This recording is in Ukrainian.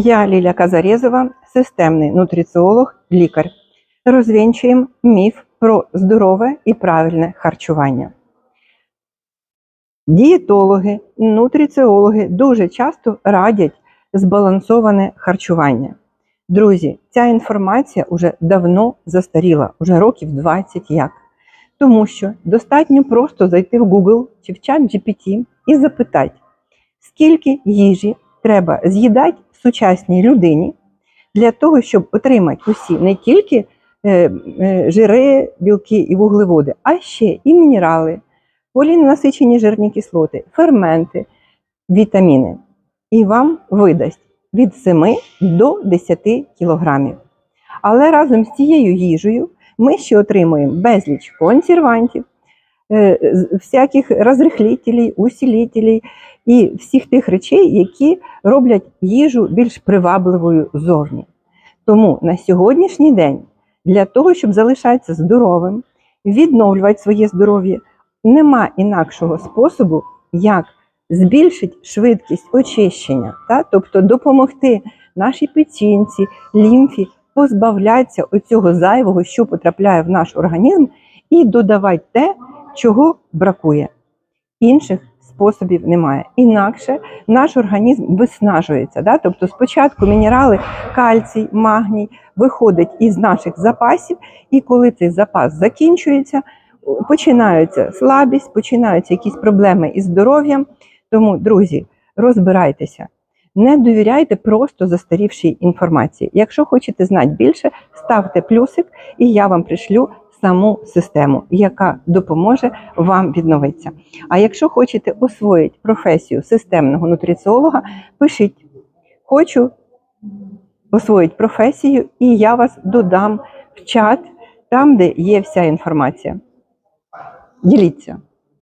Я Ліля Казарєзова, системний нутриціолог, лікар. Розвінчуємо міф про здорове і правильне харчування. Дієтологи, нутриціологи дуже часто радять збалансоване харчування. Друзі, ця інформація вже давно застаріла, вже років 20 як. Тому що достатньо просто зайти в Google чи в чат GPT і запитати, скільки їжі треба з'їдати сучасній людині для того, щоб отримати усі не тільки е, е, жири, білки і вуглеводи, а ще і мінерали, поліненасичені жирні кислоти, ферменти, вітаміни. І вам видасть від 7 до 10 кілограмів. Але разом з цією їжею ми ще отримуємо безліч консервантів, всяких розрихлітелей, усілітелей і всіх тих речей, які роблять їжу більш привабливою зовні. Тому на сьогоднішній день для того, щоб залишатися здоровим, відновлювати своє здоров'я, нема інакшого способу, як збільшити швидкість очищення, та? тобто допомогти нашій печінці, лімфі позбавлятися оцього зайвого, що потрапляє в наш організм, і додавати те, чого бракує. Інших способів немає. Інакше наш організм виснажується. Да? Тобто спочатку мінерали, кальцій, магній виходять із наших запасів, і коли цей запас закінчується, починається слабість, починаються якісь проблеми із здоров'ям. Тому, друзі, розбирайтеся. Не довіряйте просто застарівшій інформації. Якщо хочете знати більше, ставте плюсик, і я вам пришлю саму систему, яка допоможе вам відновитися. А якщо хочете освоїти професію системного нутриціолога, пишіть хочу освоїти професію, і я вас додам в чат, там, де є вся інформація. Діліться.